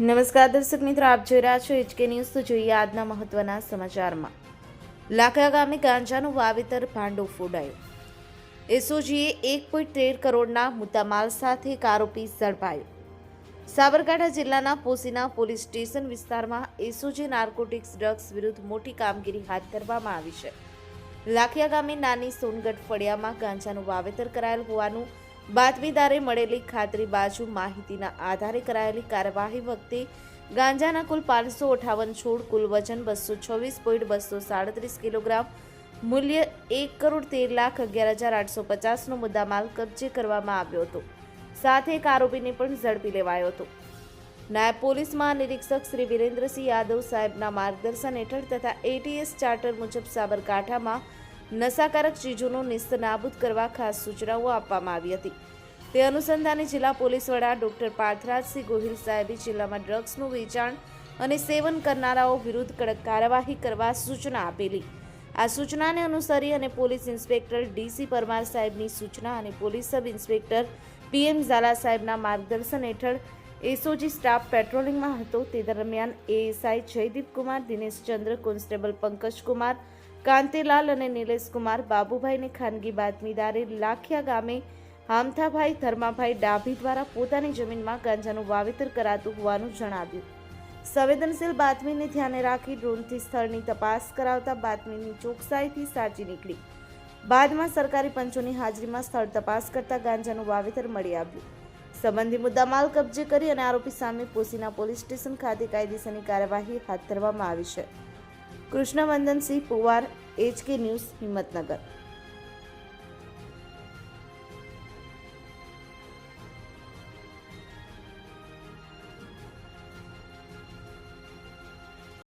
નમસ્કાર દર્શક મિત્રો, આપ જોઈ રહ્યા છો એચકે ન્યૂઝ. તો જોઈએ આજના મહત્વના સમાચારમાં. લાખા ગામે ગાંજાનું વાવેતર ભાંડો ફોડાયો. એસઓજીએ એક પોઈન્ટ તેર કરોડના મુદ્દામાલ સાથે એક આરોપી ઝડપાયો. સાબરકાંઠા જિલ્લાના પોસીના પોલીસ સ્ટેશન વિસ્તારમાં એસઓજી નાર્કોટિક્સ ડ્રગ્સ વિરુદ્ધ મોટી કામગીરી હાથ ધરવામાં આવી છે. લાખિયા ગામે નાની સોનગઢ ફળિયામાં ગાંજાનું વાવેતર કરાયેલ હોવાનું બાતમીદારે મળેલી ખાતરી બાજુ માહિતીના આધારે કરાયેલી કાર્યવાહી વખતે ગાંજાના કુલ પાંચસો અઠાવન છોડ, કુલ વજન બસો છવ્વીસ પોઈન્ટ બસો સાડત્રીસ કિલોગ્રામ, મૂલ્ય એક કરોડ તેર લાખ અગિયાર હજાર આઠસો પચાસનો મુદ્દામાલ કબજે કરવામાં આવ્યો હતો. સાથે એક આરોપીને પણ ઝડપી લેવાયો હતો. નાયબ પોલીસ મહાનિરીક્ષક શ્રી વિરેન્દ્રસિંહ યાદવ સાહેબના માર્ગદર્શન હેઠળ તથા એટીએસ ચાર્ટર મુજબ સાબરકાંઠામાં નશાકારક ચીજોનો નિસ્તનાબૂદ કરવા ખાસ સૂચનાઓ આપવામાં આવી હતી. તે અનુસંધાને જિલ્લા પોલીસ વડા ડોક્ટર પાર્થરાજસિંહ ગોહિલ સાહેબે જિલ્લામાં ડ્રગ્સનું વેચાણ અને સેવન કરનારાઓ વિરુદ્ધ કડક કાર્યવાહી કરવા સૂચના આપેલી. આ સૂચનાને અનુસરી અને પોલીસ ઇન્સ્પેક્ટર ડીસી પરમાર સાહેબની સૂચના અને police sub inspector PM Zala સાહેબના માર્ગદર્શન હેઠળ એસઓજી સ્ટાફ પેટ્રોલિંગમાં હતો. તે દરમિયાન એએસઆઈ જયદીપ કુમાર દિનેશચંદ્ર કોન્સ્ટેબલ પંકજ કુમાર કાંતિલાલ અને નિલેશકુમાર બાબુભાઈની ખાનગી બાતમીદારે લાખિયા ગામે હામથાભાઈ, ધર્માભાઈ ડાભી દ્વારા પોતાની જમીનમાં ગાંજાનું વાવેતર કરાતું હોવાનું જણાવ્યું. સંવેદનશીલ બાતમીને ધ્યાને રાખી ડ્રોનથી સ્થળની તપાસ કરાવતા બાતમીની ચોકસાઈથી સાચી નીકળી. બાદમાં સરકારી પંચોની હાજરીમાં સ્થળ તપાસ કરતા ગાંજાનું વાવેતર મળી આવ્યું. સંબંધી મુદ્દામાલ કબજે કરી અને આરોપી સામે પોસીના પોલીસ સ્ટેશન ખાતે કાયદેસરની કાર્યવાહી હાથ ધરવામાં આવી છે. Krishnavandansinh Puvar HK news Himmatnagar.